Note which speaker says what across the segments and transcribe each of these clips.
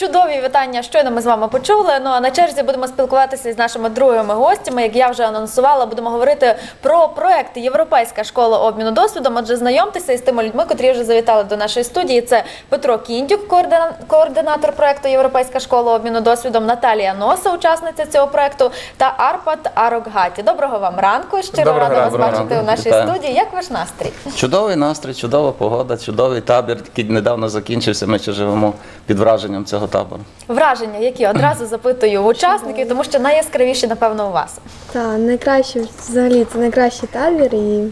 Speaker 1: Чудові вітання. Щойно ми з вами почули. Ну а на черзі будемо спілкуватися з нашими другими гостями. Як я вже анонсувала, будемо говорити про проект Європейська школа обміну досвідом. Отже, знайомтеся із тими людьми, котрі вже завітали до нашої студії. Це Петро Кіндюк, координа- координатор проекту Європейська школа обміну досвідом, Наталія Носа, учасниця цього проекту, та Арпат Арокгаті. Доброго вам ранку. Щиро рада вас бачити у нашій
Speaker 2: Вітаю.
Speaker 1: студії. Як ваш настрій?
Speaker 2: Чудовий настрій, чудова погода, чудовий табір, який недавно закінчився. Ми ще живемо під враженням цього табору.
Speaker 1: Враження, які одразу запитую в учасників, тому що найяскравіші, напевно, у вас.
Speaker 3: Так, найкраще взагалі це найкращий табір і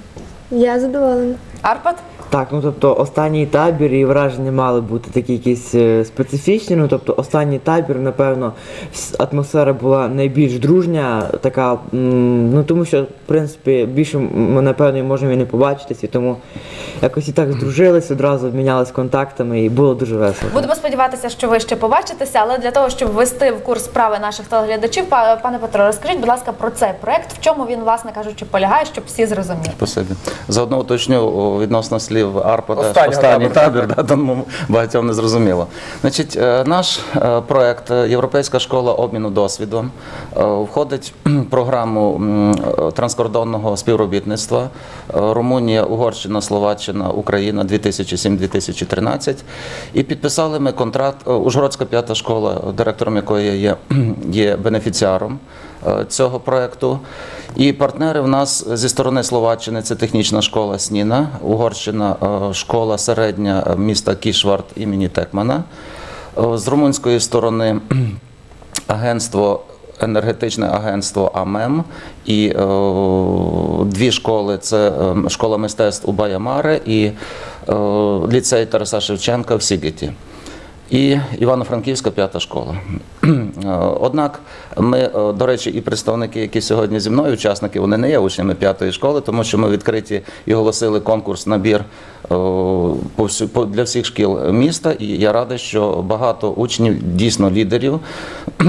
Speaker 3: я задоволена.
Speaker 1: Арпат?
Speaker 4: Так, ну тобто останній табір і враження мали бути такі якісь е, специфічні. Ну тобто останній табір, напевно, атмосфера була найбільш дружня, така, ну тому що, в принципі, більше ми напевно можемо і не побачитись, і тому якось і так здружились, одразу обмінялись контактами і було дуже весело.
Speaker 1: Будемо сподіватися, що ви ще побачитеся, але для того, щоб ввести в курс справи наших телеглядачів, па- пане Петро, розкажіть, будь ласка, про цей проект, в чому він, власне кажучи, полягає, щоб всі зрозуміли.
Speaker 2: Спасибі. Заодно уточню відносно слів Арпада
Speaker 4: Останнього
Speaker 2: останній
Speaker 4: табору.
Speaker 2: табір, да, тому багатьом не зрозуміло. Значить, е, наш е, проект е, Європейська школа обміну досвідом входить в програму транскордонного співробітництва Румунія, Угорщина, Словаччина, Україна 2007-2013. І підписали ми контракт Ужгородська п'ята школа, директором якої є, є бенефіціаром цього проекту. І партнери в нас зі сторони Словаччини це технічна школа СНІНа, Угорщина, е, школа середня е, міста Кішварт імені Текмана. Е, З румунської сторони агентство. Енергетичне агентство АМЕМ і е, дві школи це е, школа мистецтв у Баямаре і е, ліцей Тараса Шевченка в Сігеті. І Івано-Франківська п'ята школа. Однак ми, е, до речі, і представники, які сьогодні зі мною, учасники, вони не є учнями п'ятої школи, тому що ми відкриті і оголосили конкурс набір е, для всіх шкіл міста. І я радий, що багато учнів, дійсно лідерів, е,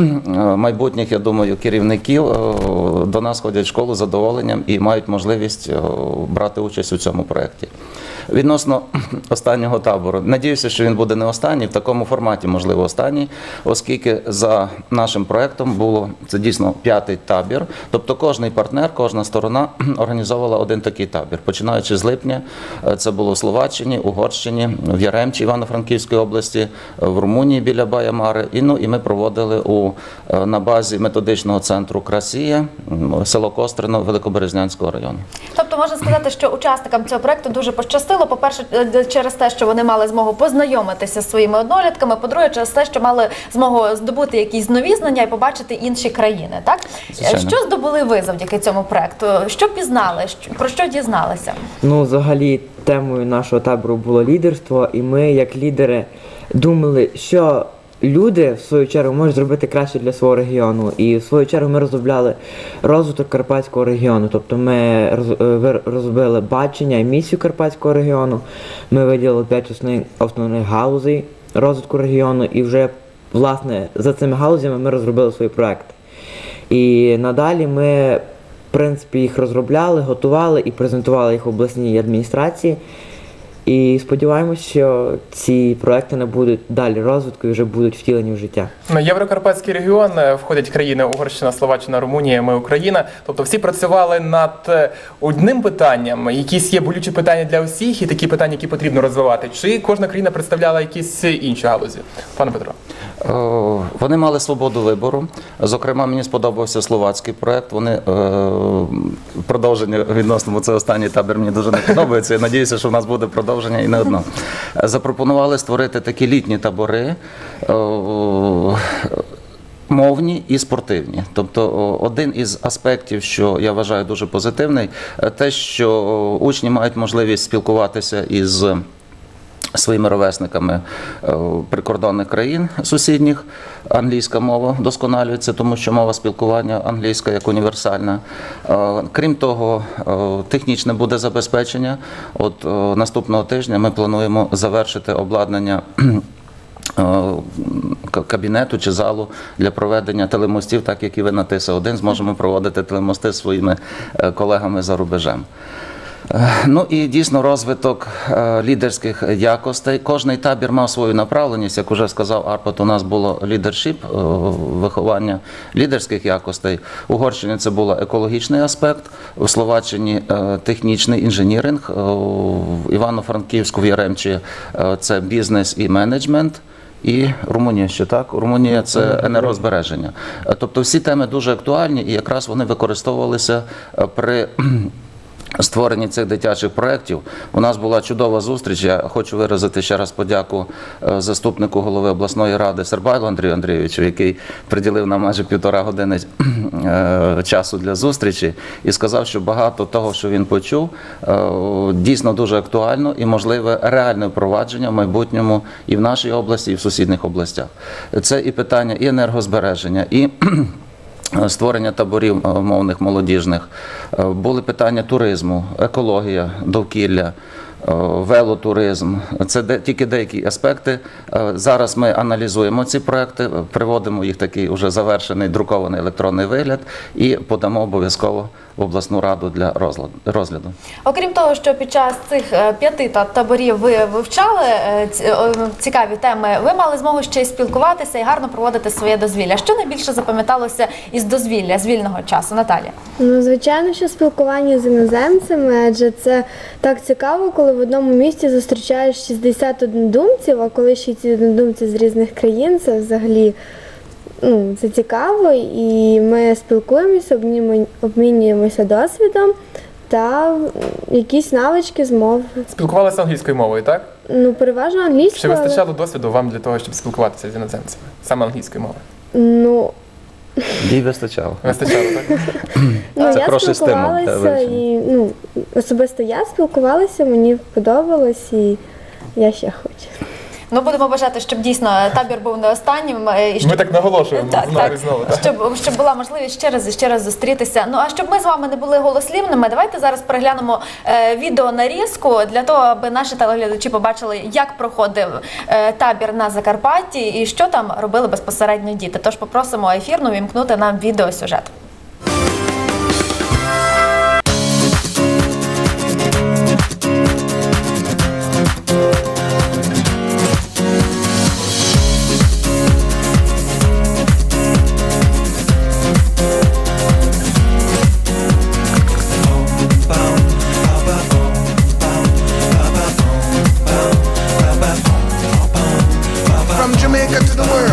Speaker 2: майбутніх, я думаю, керівників до нас ходять в школу з задоволенням і мають можливість брати участь у цьому проєкті. Відносно останнього табору, надіюся, що він буде не останній, в такому форматі, можливо, останній, оскільки за нашим проектом було це дійсно п'ятий табір. Тобто кожний партнер, кожна сторона організовувала один такий табір. Починаючи з липня, е, це було в Словаччині, Угорщині, в Яремчі Івано-Франківської області, в Румунії біля Баямари. І ну і ми проводили у е, на базі методичного центру Красія, село Кострино Великоберезнянського району.
Speaker 1: Тобто можна сказати, що учасникам цього проекту дуже пощастило. По-перше, е, через те, що вони мали змогу познайомитися з своїми однолітками. По-друге, через те, що мали змогу здобути якісь нові знання і побачити інші країни. Так Е,
Speaker 2: Звичайно.
Speaker 1: що здобули ви завдяки цьому проекту? Що пізнали? Про що дізналися?
Speaker 4: Ну, взагалі, темою нашого табору було лідерство, і ми, як лідери, думали, що люди в свою чергу можуть зробити краще для свого регіону. І в свою чергу ми розробляли розвиток карпатського регіону. Тобто ми е, розробили бачення і місію карпатського регіону. Ми виділили п'ять основних, основних галузей розвитку регіону, і вже власне за цими галузями ми розробили свій проект. І надалі ми, в принципі, їх розробляли, готували і презентували їх обласній адміністрації. І сподіваємось, що ці проекти набудуть далі розвитку і вже будуть втілені в життя.
Speaker 5: На Єврокарпатський регіон е, входять країни Угорщина, Словаччина, Румунія, ми Україна. Тобто всі працювали над е, одним питанням. Якісь є болючі питання для усіх, і такі питання, які потрібно розвивати. Чи кожна країна представляла якісь інші галузі? Пане Петро.
Speaker 2: Е, Вони мали свободу вибору. Зокрема, мені сподобався словацький проект. Вони продовження відносно це останній табір мені дуже не подобається. Я надіюся, що в нас буде продовження і не одно. Запропонували створити такі літні табори. е, Мовні і спортивні, тобто один із аспектів, що я вважаю дуже позитивний, е, те, що учні мають можливість спілкуватися із своїми ровесниками е, прикордонних країн сусідніх. Англійська мова досконалюється, тому що мова спілкування англійська як універсальна. Е, Крім того, е, технічне буде забезпечення. От наступного тижня ми плануємо завершити обладнання. Кабінету чи залу для проведення телемостів, так як і ви на ТИСа 1 зможемо проводити телемости своїми колегами за рубежем. Е, Ну і дійсно розвиток е, лідерських якостей. Кожний табір мав свою направленість. Як уже сказав Арпот, у нас було лідершіп, е, виховання лідерських якостей. У Угорщині це був екологічний аспект, у Словаччині технічний інженіринг, в Івано-Франківську в Яремчі це бізнес і менеджмент. І Румунія ще так. Румунія це енергозбереження. Тобто всі теми дуже актуальні, і якраз вони використовувалися при створенні цих дитячих проєктів. У нас була чудова зустріч. Я хочу виразити ще раз подяку е, заступнику голови обласної ради Сербайлу Андрію Андрійовичу, який приділив нам майже півтора години е, часу для зустрічі і сказав, що багато того, що він почув, е, дійсно дуже актуально і можливе реальне впровадження в майбутньому і в нашій області, і в сусідніх областях. Це і питання і енергозбереження, і Створення таборів е, мовних молодіжних Е, були питання туризму, екологія, довкілля, е, велотуризм. Це де, тільки деякі аспекти. Е, Зараз ми аналізуємо ці проекти, е, приводимо їх такий уже завершений друкований електронний вигляд і подамо обов'язково в обласну раду для розгляду- розгляду.
Speaker 1: Окрім того, що під час цих е, п'яти та- таборів ви вивчали е, ці- цікаві теми, ви мали змогу ще й спілкуватися і гарно проводити своє дозвілля. Що найбільше запам'яталося із дозвілля, з вільного часу, Наталія?
Speaker 3: Ну, звичайно, що спілкування з іноземцями, адже це так цікаво, коли в одному місті зустрічаєш 60 однодумців, а коли ще ці однодумці з різних країн, це взагалі ну, це цікаво, і ми спілкуємося, обмінюємося досвідом та якісь навички з мов.
Speaker 5: Спілкувалися англійською мовою, так?
Speaker 3: Ну, переважно
Speaker 5: Чи
Speaker 3: англійською. але-
Speaker 5: вистачало досвіду вам для того, щоб спілкуватися з іноземцями? Саме англійською мовою?
Speaker 3: Ну,
Speaker 2: Їй вистачало.
Speaker 5: Вистачало, так?
Speaker 3: Ну,
Speaker 2: Це
Speaker 3: я
Speaker 2: хороший стимул для
Speaker 3: спілкувалася
Speaker 2: вивчення.
Speaker 3: і ну, особисто я спілкувалася, мені подобалось і я ще хочу.
Speaker 1: Ну будемо бажати, щоб дійсно табір був не останнім. е, І щоб...
Speaker 5: Ми так наголошуємо
Speaker 1: Так,
Speaker 5: знову і
Speaker 1: так.
Speaker 5: знову. Так?
Speaker 1: Щоб, щоб була можливість ще раз і ще раз зустрітися. Ну а щоб ми з вами не були голослівними, давайте зараз переглянемо е, відео нарізку для того, аби наші телеглядачі побачили, як проходив е, табір на Закарпатті і що там робили безпосередньо діти. Тож попросимо ефірну вімкнути нам відеосюжет.
Speaker 6: Jamaica to the world,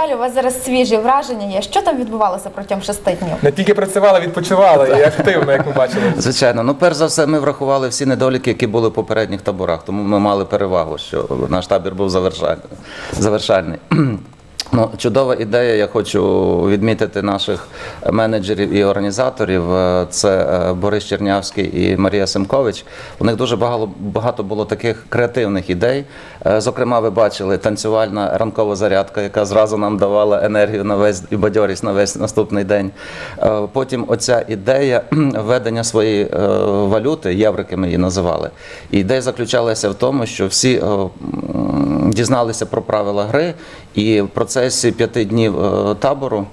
Speaker 1: Розкажіть. У вас зараз свіжі враження є. Що там відбувалося протягом шести днів?
Speaker 5: Не тільки працювала, відпочивала і активно, як ми бачили.
Speaker 2: Звичайно, ну перш за все, ми врахували всі недоліки, які були в попередніх таборах, тому ми мали перевагу, що наш табір був завершальний. Ну, чудова ідея. Я хочу відмітити наших менеджерів і організаторів. Е, Це е, Борис Чернявський і Марія Семкович. У них дуже багато, багато було таких креативних ідей. Е, Зокрема, ви бачили танцювальна ранкова зарядка, яка зразу нам давала енергію на весь і бадьорість на весь наступний день. Потім оця ідея введення своєї валюти, єврики ми її називали. Ідея заключалася в тому, що всі дізналися про правила гри, і в процесі п'яти днів е, табору.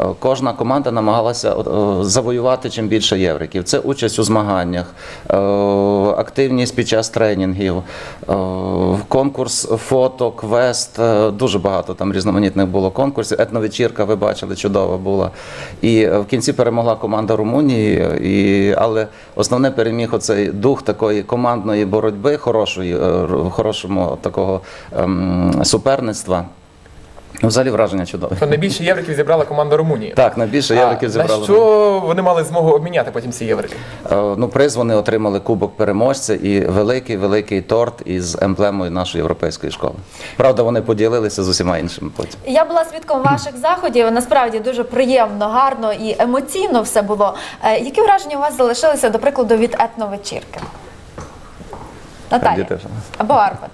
Speaker 2: е, Кожна команда намагалася е, завоювати чим більше євриків. Це участь у змаганнях, активність під час тренінгів, конкурс фото, квест. Дуже багато там різноманітних було конкурсів. Етновечірка, ви бачили, чудова була. І в кінці перемогла команда Румунії. І, але основне переміг оцей дух такої командної боротьби, хорошої, хорошого такого ем, суперництва. Ну, Взагалі враження чудове.
Speaker 5: То найбільше євриків зібрала команда Румунії.
Speaker 2: Так, найбільше євриків
Speaker 5: А
Speaker 2: зібрали.
Speaker 5: На що вони мали змогу обміняти потім ці єврики?
Speaker 2: Е, Ну, приз вони отримали кубок переможця і великий великий торт із емблемою нашої європейської школи. Правда, вони поділилися з усіма іншими потім.
Speaker 1: Я була свідком ваших заходів. Насправді дуже приємно, гарно і емоційно все було. Е, Які враження у вас залишилися, до прикладу, від етновечірки? Наталія або Арпад.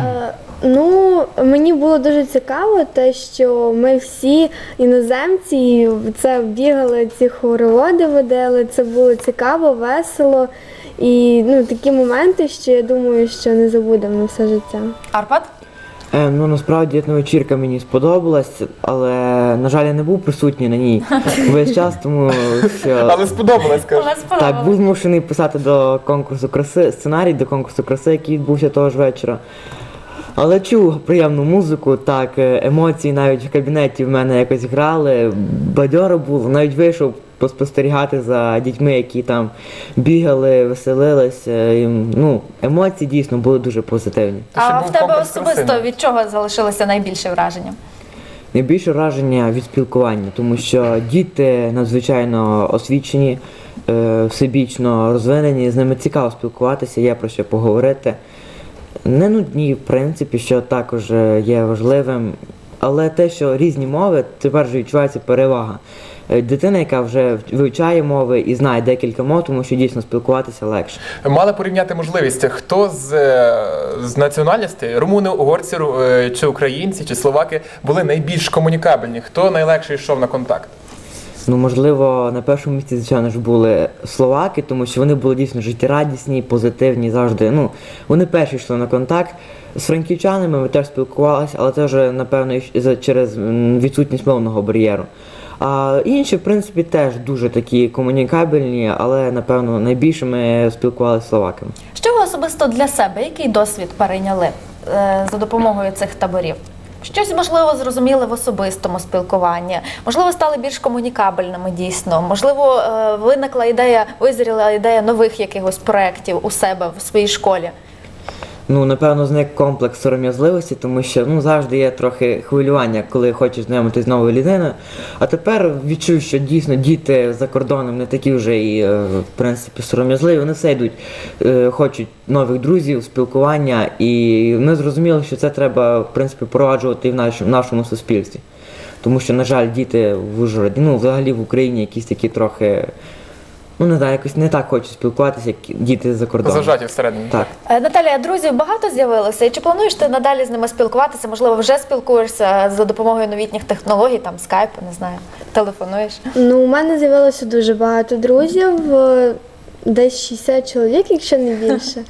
Speaker 3: Е, Ну, мені було дуже цікаво, те, що ми всі іноземці це бігали, ці хороводи водили. Це було цікаво, весело. І ну, такі моменти, що я думаю, що не забудемо все життя.
Speaker 1: Арпад?
Speaker 4: Е, ну насправді етна вечірка мені сподобалась, але на жаль, я не був присутній на ній весь час, тому що
Speaker 5: Але сподобалось, кажу.
Speaker 4: так був змушений писати до конкурсу краси сценарій до конкурсу краси, який відбувся того ж вечора. Але чув приємну музику, так, е, емоції навіть в кабінеті в мене якось грали, бадьоро було, навіть вийшов поспостерігати за дітьми, які там бігали, веселилися. І, ну, емоції дійсно були дуже позитивні.
Speaker 1: А в тебе особисто від чого залишилося найбільше враження?
Speaker 4: Найбільше враження від спілкування, тому що діти надзвичайно освічені, е, всебічно розвинені, з ними цікаво спілкуватися, є про що поговорити. Не нудні, в принципі, що також е, є важливим. Але те, що різні мови, тепер вже відчувається перевага. Е, Дитина, яка вже вивчає мови і знає декілька мов, тому що дійсно спілкуватися легше.
Speaker 5: Мали порівняти можливість, хто з, е, з національностей, румуни, угорці е, чи українці, чи словаки, були найбільш комунікабельні, хто найлегше йшов на контакт?
Speaker 4: Ну, можливо, на першому місці, звичайно ж, були словаки, тому що вони були дійсно життєрадісні, позитивні завжди. Ну, вони перші йшли на контакт. З франківчанами ми теж спілкувалися, але це вже, напевно, через відсутність мовного бар'єру. А інші, в принципі, теж дуже такі комунікабельні, але, напевно, найбільше ми спілкувалися з словаками.
Speaker 1: Що ви особисто для себе, який досвід перейняли е, за допомогою цих таборів? Щось можливо зрозуміли в особистому спілкуванні, можливо, стали більш комунікабельними дійсно. Можливо, е, виникла ідея, визріла ідея нових якихось проєктів у себе в своїй школі.
Speaker 4: Ну, напевно, зник комплекс сором'язливості, тому що ну завжди є трохи хвилювання, коли хочеш знайомитись з новою людиною. А тепер відчув, що дійсно діти за кордоном не такі вже і е, в принципі сором'язливі. Вони все йдуть, е, хочуть нових друзів, спілкування, і ми зрозуміли, що це треба в принципі впроваджувати і в нашому, в нашому суспільстві. Тому що, на жаль, діти в Ужгороді, ну взагалі в Україні якісь такі трохи. Ну не знаю, якось не так хочуть спілкуватися, як діти за кордоном.
Speaker 5: Зажаті всередині.
Speaker 4: Так.
Speaker 1: Е, Наталія, друзів багато з'явилося, і чи плануєш ти надалі з ними спілкуватися? Можливо, вже спілкуєшся за допомогою новітніх технологій, там скайпу, не знаю, телефонуєш.
Speaker 3: Ну, у мене з'явилося дуже багато друзів, е, десь 60 чоловік, якщо не більше.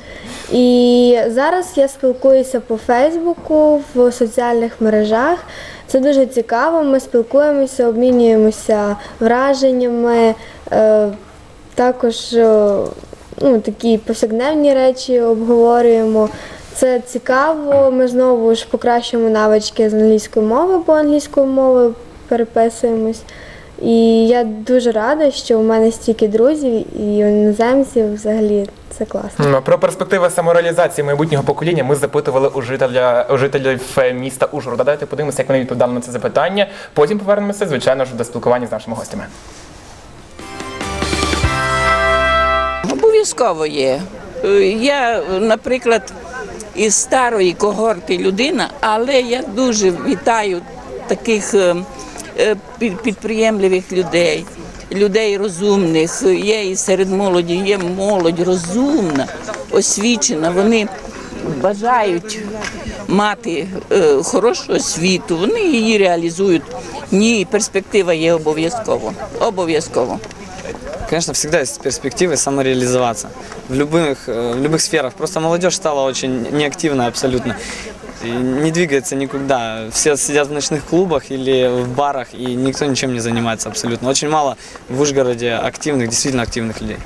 Speaker 3: І зараз я спілкуюся по Фейсбуку, в соціальних мережах. Це дуже цікаво. Ми спілкуємося, обмінюємося враженнями. е, Також е, ну, такі повсякденні речі обговорюємо. Це цікаво. Ми знову ж покращуємо навички з англійської мови, бо англійською мовою переписуємось. І я дуже рада, що у мене стільки друзів і іноземців взагалі це класно.
Speaker 5: Про перспективи самореалізації майбутнього покоління ми запитували у жителя у жителів е, міста Ужгорода. Давайте подивимося, як вони відповідали на це запитання. Потім повернемося, звичайно ж, до спілкування з нашими гостями.
Speaker 6: Обов'язково є. Е, Я, наприклад, із старої когорти людина, але я дуже вітаю таких е, е, підприємливих людей, людей розумних. Є і серед молоді, є молодь розумна, освічена. Вони бажають мати хорошу освіту, вони її реалізують. Ні, перспектива є обов'язково. Обов'язково.
Speaker 7: Конечно, всегда есть перспективы самореализоваться в любых, э, в любых сферах. Просто молодежь стала очень неактивна абсолютно. И не двигается никуда. Все сидят в ночных клубах или в барах, и никто ничем не занимается абсолютно. Очень мало в Ужгороде активных, действительно активных людей.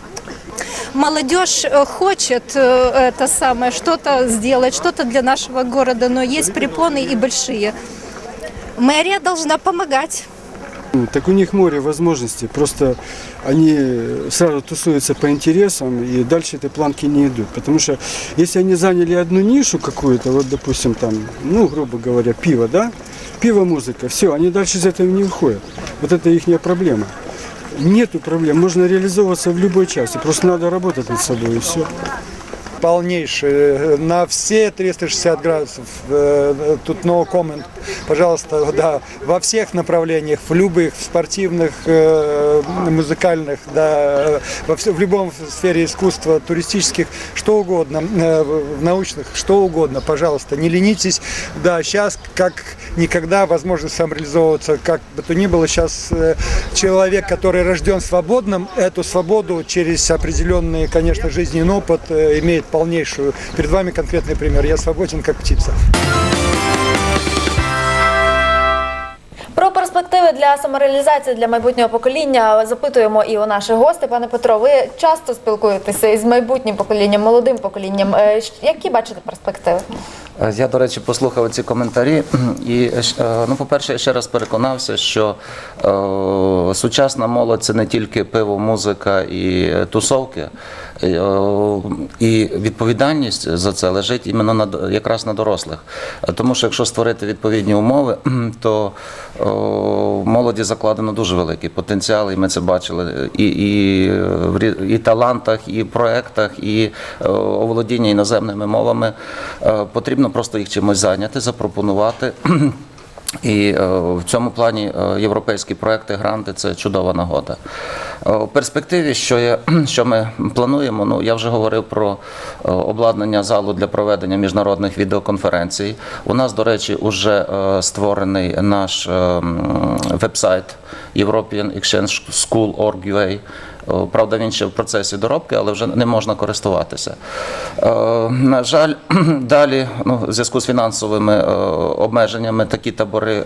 Speaker 8: молодежь э, хочет э, это самое что-то сделать, что-то для нашего города, но есть препоны и большие. Мэрия должна помогать.
Speaker 9: Так у них море возможностей, просто они сразу тусуются по интересам и дальше этой планки не идут. Потому что если они заняли одну нишу какую-то, вот допустим там, ну грубо говоря, пиво, да, пиво, музыка, все, они дальше из этого не уходят. Вот это их проблема. Нету проблем, можно реализовываться в любой части, просто надо работать над собой и все.
Speaker 10: Полнейший, э, на все 360 градусов. Э, Тут no comment. Пожалуйста, да, во всех направлениях, в любых, в спортивных, э, музыкальных, да, э, во все, в любом сфере искусства, туристических, что угодно, э, в научных, что угодно, пожалуйста, не ленитесь. Да, сейчас как никогда возможно самореализовываться, как бы то ни было. Сейчас э, человек, который рожден свободным, эту свободу через определенный, конечно, жизненный опыт э, имеет полнейшую. Перед вами конкретный пример. Я свободен, как птица.
Speaker 1: Про перспективи для самореалізації для майбутнього покоління запитуємо і у наших гостей. Пане Петро, ви часто спілкуєтеся із майбутнім поколінням, молодим поколінням. Е, Які бачите перспективи?
Speaker 2: Е, Я, до речі, послухав ці коментарі, і е, ну, по-перше, я ще раз переконався, що е, сучасна молодь це не тільки пиво, музика і е, тусовки. Е, І відповідальність за це лежить іменно на якраз на дорослих. Е, Тому що якщо створити відповідні умови, то е, молоді закладено дуже великий потенціал, і ми це бачили і, і, е, в і талантах, і проектах, і е, оволодіння іноземними мовами. Е, Потрібно просто їх чимось зайняти, запропонувати. І е, в цьому плані е, європейські проекти, гранти це чудова нагода. Е, У перспективі, що, є, що ми плануємо, ну я вже говорив про обладнання залу для проведення міжнародних відеоконференцій. У нас, до речі, вже створений наш е, м, веб-сайт European Exchange School.org.ua. О, Правда, він ще в процесі доробки, але вже не можна користуватися. Е, на жаль, далі, ну, в зв'язку з фінансовими е, обмеженнями, такі табори е,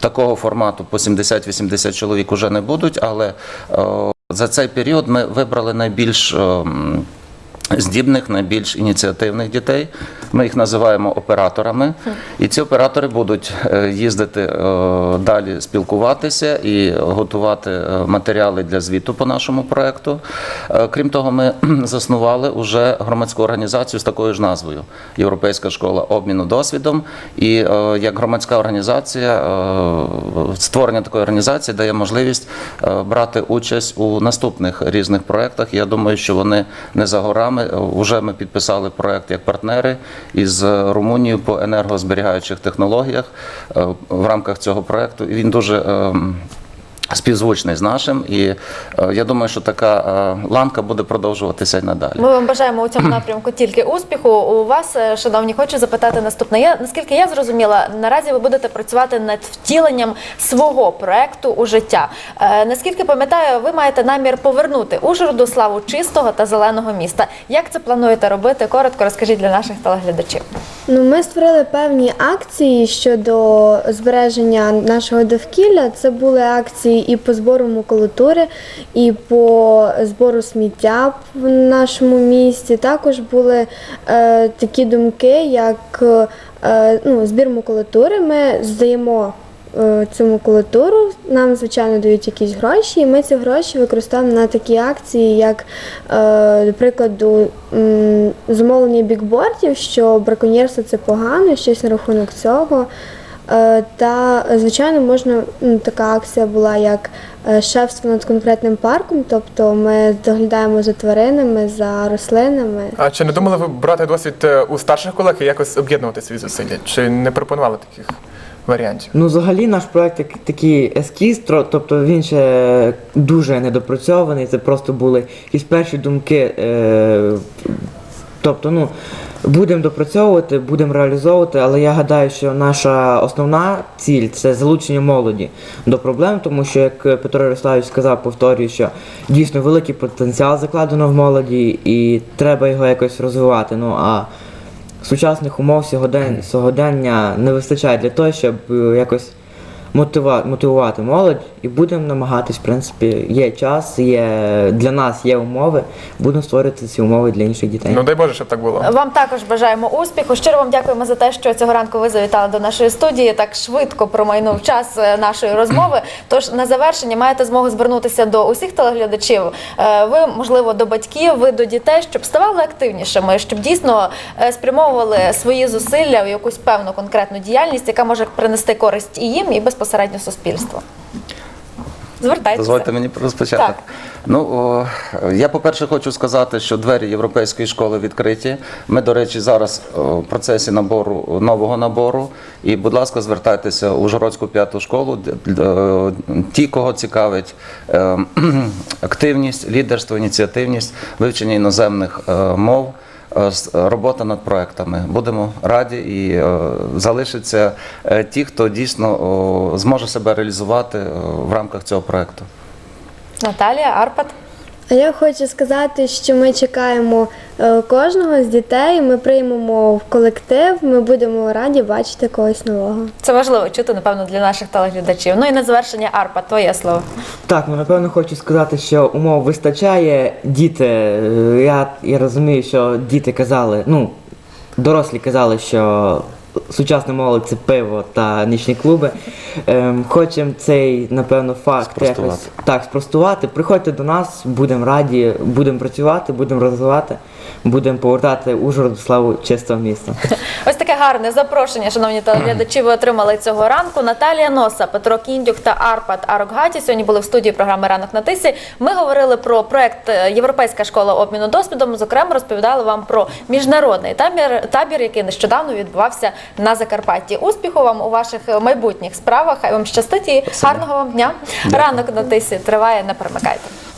Speaker 2: такого формату по 70-80 чоловік уже не будуть, але е, за цей період ми вибрали найбільш. Здібних, найбільш ініціативних дітей. Ми їх називаємо операторами. І ці оператори будуть е, їздити е, далі спілкуватися і готувати е, матеріали для звіту по нашому проекту. Крім того, ми заснували уже громадську організацію з такою ж назвою Європейська школа обміну досвідом. І як громадська організація, створення такої організації дає можливість брати участь у наступних різних проектах. Я думаю, що вони не за горами. Уже ми підписали проект як партнери із е, Румунією по енергозберігаючих технологіях е, в рамках цього проекту. Він дуже ем, співзвучний з нашим. І е, я думаю, що така е, ланка буде продовжуватися й надалі.
Speaker 1: Ми вам бажаємо у цьому напрямку тільки успіху. У вас, е, шановні, хочу запитати наступне. Я наскільки я зрозуміла, наразі ви будете працювати над втіленням свого проекту у життя. Е, наскільки пам'ятаю, ви маєте намір повернути Ужгороду славу чистого та зеленого міста. Як це плануєте робити? Коротко розкажіть для наших телеглядачів.
Speaker 3: Ну, ми створили певні акції щодо збереження нашого довкілля. Це були акції і по збору макулатури, і по збору сміття в нашому місті. Також були е, такі думки, як е, ну, збір макулатури. Ми здаємо е, цю макулатуру, нам, звичайно, дають якісь гроші, і ми ці гроші використовуємо на такі акції, як, е, до прикладу, замовлення бікбордів, що браконьєрство це погано, щось на рахунок цього. Е, Та, звичайно, можна м, така акція була як е, шефство над конкретним парком, тобто ми доглядаємо за тваринами, за рослинами.
Speaker 5: А чи не думали ви брати досвід е, у старших колег і якось об'єднувати свої зусилля? Чи не пропонували таких варіантів?
Speaker 4: Ну, взагалі, наш проект як такий ескіз, тобто він ще дуже недопрацьований. Це просто були якісь перші думки. Е, тобто, ну, будемо допрацьовувати, будемо реалізовувати, але я гадаю, що наша основна ціль це залучення молоді до проблем, тому що, як Петро Ярославович сказав, повторюю, що дійсно великий потенціал закладено в молоді і треба його якось розвивати. Ну а сучасних умов сьогоден, сьогодення не вистачає для того, щоб е, якось мотива, мотивувати молодь і будемо намагатись, в принципі, є час, є для нас є умови, будемо створювати ці умови для інших дітей.
Speaker 5: Ну дай Боже, щоб так було.
Speaker 1: Вам також бажаємо успіху. Щиро вам дякуємо за те, що цього ранку ви завітали до нашої студії. Так швидко промайнув час е, нашої розмови. Тож на завершення маєте змогу звернутися до усіх телеглядачів. Е, Ви, можливо, до батьків, ви до дітей, щоб ставали активнішими, щоб дійсно е, спрямовували свої зусилля в якусь певну конкретну діяльність, яка може принести користь і їм, і безпосередньо суспільству. Звертайтеся.
Speaker 2: Дозвольте мені розпочати.
Speaker 1: Так.
Speaker 2: Ну, о, я, по-перше, хочу сказати, що двері європейської школи відкриті. Ми, до речі, зараз о, в процесі набору нового набору. І, будь ласка, звертайтеся у Ужгородську п'яту школу. Ті, кого цікавить е, активність, лідерство, ініціативність, вивчення іноземних е, мов. Е, с- Робота над проектами. Будемо раді і е, залишаться е, ті, хто дійсно зможе себе реалізувати е, в рамках цього проекту.
Speaker 1: Наталія, Арпад.
Speaker 3: А я хочу сказати, що ми чекаємо е, кожного з дітей. Ми приймемо в колектив. Ми будемо раді бачити когось нового.
Speaker 1: Це важливо чути, напевно, для наших телеглядачів. Ну і на завершення Арпад, твоє слово.
Speaker 4: Так, ну напевно хочу сказати, що умов вистачає. Діти, е, я, я розумію, що діти казали, ну, дорослі казали, що сучасна молодь це пиво та нічні клуби. Ем, хочемо цей, напевно, факт
Speaker 2: Спростувати.
Speaker 4: якось так спростувати. Приходьте до нас, будемо раді, будемо працювати, будемо розвивати, будемо повертати Ужгород в славу чистого міста.
Speaker 1: Ось таке гарне запрошення, шановні телеглядачі, ви отримали цього ранку. Наталія Носа, Петро Кіндюк та Арпад Арокгаті сьогодні були в студії програми Ранок на тисі. Ми говорили про проект е, Європейська школа обміну досвідом. Зокрема, розповідали вам про міжнародний табір, табір, який нещодавно відбувався на Закарпатті. Успіху вам у ваших е, майбутніх справах. Хай вам щастить і гарного вам дня. Ранок на тисі триває. Не перемикайте.